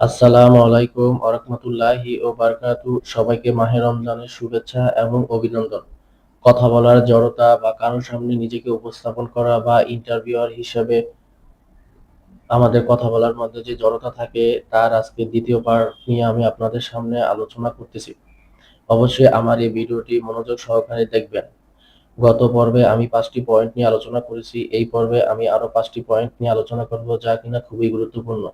আসসালামু আলাইকুম আরহামতুল্লাহি ও বারকাতু। সবাইকে মাহে রমজানের শুভেচ্ছা এবং অভিনন্দন। কথা বলার জড়তা বা কারোর সামনে নিজেকে উপস্থাপন করা বা ইন্টারভিউয়ার হিসেবে আমাদের কথা বলার মধ্যে যে জড়তা থাকে, তার আজকে দ্বিতীয় পার্ট নিয়ে আমি আপনাদের সামনে আলোচনা করতেছি। অবশ্যই আমার এই ভিডিওটি মনোযোগ সহকারে দেখবেন। গত পর্বে আমি পাঁচটি পয়েন্ট নিয়ে আলোচনা করেছি, এই পর্বে আমি আরও পাঁচটি পয়েন্ট নিয়ে আলোচনা করব যা কিনা খুবই গুরুত্বপূর্ণ।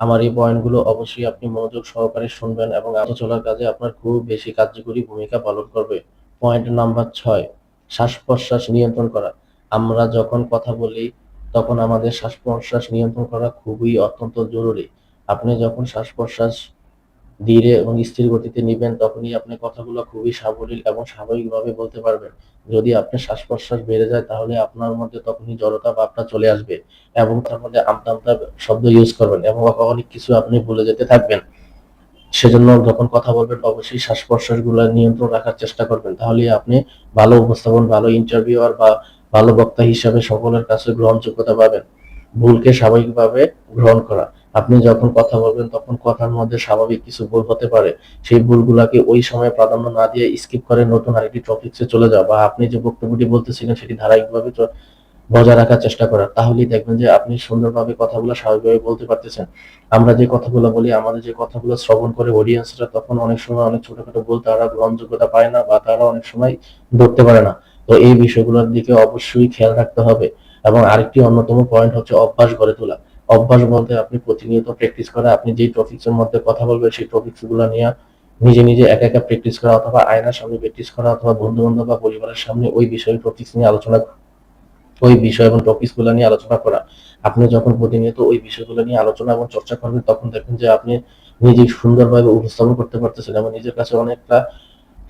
আমার এই পয়েন্টগুলো অবশ্যই আপনি মনোযোগ সহকারে শুনবেন এবং আলোচনার কাজে আপনার খুব বেশি কার্যকরী ভূমিকা পালন করবে। পয়েন্ট নাম্বার ছয় শ্বাস প্রশ্বাস নিয়ন্ত্রণ করা। আমরা যখন কথা বলি, তখন আমাদের শ্বাস প্রশ্বাস নিয়ন্ত্রণ করা খুবই অত্যন্ত জরুরি। আপনি যখন শ্বাস প্রশ্বাস ধীরে এবং স্থির গতিতে নিবেন, তখনই আপনি কথাগুলো খুবই সাবলীল এবং স্বাভাবিকভাবে বলতে পারবেন। যদি আপনার শ্বাস প্রশ্বাস বেড়ে যায়, তাহলে আপনার মধ্যে তখনই জড়তা ভাবটা চলে আসবে এবং তার মধ্যে আমতা আমতা শব্দ ইউজ করবেন এবং অনেক কিছু আপনি ভুলে যেতে থাকবেন। সেজন্য যখন কথা বলবেন, অবশ্যই শ্বাস প্রশ্বাসগুলো নিয়ন্ত্রণ রাখার চেষ্টা করবেন। তাহলে আপনি ভালো উপস্থাপন, ভালো ইন্টারভিউয়ার বা ভালো বক্তা হিসাবে সকলের কাছে গ্রহণযোগ্যতা পাবেন। ভুলকে স্বাভাবিকভাবে গ্রহণ করা। আপনি যখন কথা বলবেন, তখন কথার মধ্যে স্বাভাবিক কিছু ভুল হতে পারে। সেই ভুলগুলাকে ওই সময় প্রাধান্য না দিয়ে স্কিপ করে নতুন আরেকটি টপিকসে চলে যাওয়া বা আপনি যে বক্তব্যটি বলতেছিলেন, সেটি ধারাবাহিকভাবে বজায় রাখার চেষ্টা করা। তাহলেই দেখবেন যে আপনি সুন্দরভাবে কথাগুলো স্বাভাবিকভাবে বলতে পারতেছেন। আমরা যে কথাগুলো বলি, আমাদের যে কথাগুলো শ্রবণ করে অডিয়েন্সরা তখন অনেক সময় অনেক ছোটখাটো ভুল তারা গ্রহণযোগ্যতা পায় না বা তারা অনেক সময় ধরতে পারে না। তো এই বিষয়গুলোর দিকে অবশ্যই খেয়াল রাখতে হবে। এবং আরেকটি অন্যতম পয়েন্ট হচ্ছে অভ্যাস গড়ে তোলা। অভ্যাস বলতে আপনি প্রতিনিয়ত প্র্যাকটিস করা, আপনি যেই টপিক্সের মধ্যে কথা বলবেন, সেই টপিক্সগুলো নিয়ে নিজে নিজে একা একা প্র্যাকটিস করা অথবা আয়নার সামনে প্র্যাকটিস করা অথবা বন্ধু বান্ধব বা পরিবারের সামনে ওই বিষয়ে টপিক্স নিয়ে আলোচনা ওই বিষয় এবং টপিক্সগুলো নিয়ে আলোচনা করা। আপনি যখন প্রতিনিয়ত ওই বিষয়গুলো নিয়ে আলোচনা এবং চর্চা করবেন, তখন দেখবেন যে আপনি নিজে সুন্দরভাবে উপস্থাপন করতে পারতেছেন এবং নিজের কাছে অনেকটা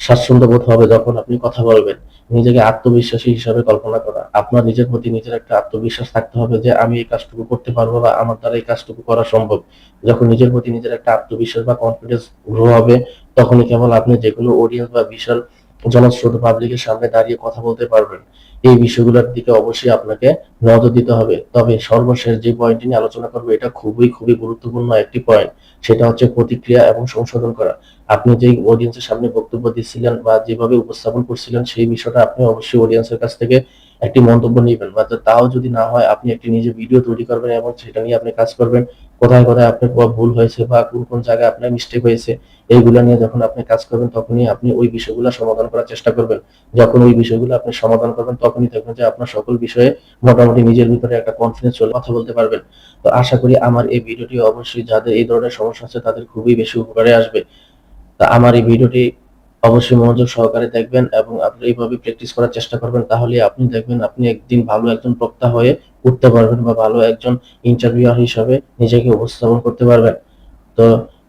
স্বাচ্ছন্দ্য বোধ হবে যখন আপনি কথা বলবেন। নিজেকে আত্মবিশ্বাসী হিসাবে কল্পনা করা। আপনার নিজের প্রতি নিজের একটা আত্মবিশ্বাস থাকতে হবে যে, আমি এই কাজটুকু করতে পারব বা আমার দ্বারা এই কাজটুকু করা সম্ভব। যখন নিজের প্রতি নিজের একটা আত্মবিশ্বাস বা কনফিডেন্স গ্রো হবে, তখনই কেবল আপনি যে কোনো অডিয়েন্স বা বিশাল জনস্রোত পাবলিকের সামনে দাঁড়িয়ে কথা বলতে পারবেন, এই বিষয়গুলোর দিকে অবশ্যই আপনাকে নজর দিতে হবে। তবে সর্বশেষ যে পয়েন্ট নিয়ে আলোচনা করব, এটা খুবই খুবই গুরুত্বপূর্ণ একটি পয়েন্ট সেটা হচ্ছে প্রতিক্রিয়া এবং সংশোধন করা। আপনি যেই অডিয়েন্সের সামনে বক্তব্য দিচ্ছিলেন বা যেভাবে উপস্থাপন করছিলেন, সেই বিষয়টা আপনি অবশ্যই অডিয়েন্সের কাছ থেকে একটি মন্তব্য নেবেন। বা তাও যদি না হয়, আপনি একটি নিজে ভিডিও তৈরি করবেন এবং সেটা নিয়ে আপনি কাজ করবেন। কোথায় কোথায় আপনার ভুল হয়েছে বা কোন কোন জায়গায় আপনার মিস্টেক হয়েছে, এইগুলো নিয়ে যখন আপনি কাজ করবেন, তখনই আপনি ওই বিষয়গুলো সমাধান করার চেষ্টা করবেন। যখন ওই বিষয়গুলো আপনি সমাধান করবেন, তখনই দেখবেন যে আপনার সকল বিষয়ে মোটামুটি নিজের ভিতরে একটা কনফিডেন্স চলে কথা বলতে পারবেন। তো আশা করি আমার এই ভিডিওটি অবশ্যই যাদের এই ধরনের সমস্যা আছে, তাদের খুবই বেশি উপকারে আসবে। তা আমার এই ভিডিওটি অবশ্যই মনোযোগ সহকারে দেখবেন এবং আপনি এইভাবে প্র্যাকটিস করার চেষ্টা করবেন তাহলে আপনি দেখবেন আপনি একদিন ভালো একজন বক্তা হয়ে উঠতে পারবেন বা ভালো একজন ইন্টারভিউয়ার হিসাবে নিজেকে উপস্থাপন করতে পারবেন। তো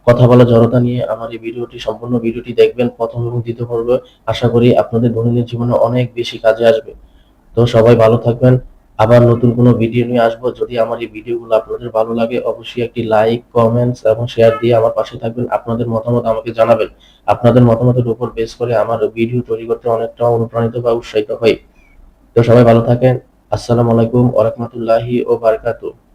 কথা বলা জড়তা নিয়ে আমার এই ভিডিওটি, সম্পূর্ণ ভিডিওটি দেখবেন প্রথম এবং দ্বিতীয় পর্ব। আশা করি আপনাদের দৈনন্দিন জীবনে অনেক বেশি কাজে আসবে। তো সবাই ভালো থাকবেন। আবার নতুন কোনো ভিডিও নিয়ে আসব। যদি আমার এই ভিডিওগুলো আপনাদের ভালো লাগে, অবশ্যই একটি লাইক কমেন্টস এবং শেয়ার দিয়ে আমার পাশে থাকবেন। আপনাদের মতামত আমাকে জানাবেন। আপনাদের মতামতের উপর বেস করে আমার ভিডিও তৈরি করতে অনেকটা অনুপ্রাণিত বা উৎসাহিত হয় তো সবাই ভালো থাকেন। আসসালামু আলাইকুম ওয়া ও ওয়া বারাকাতুহু।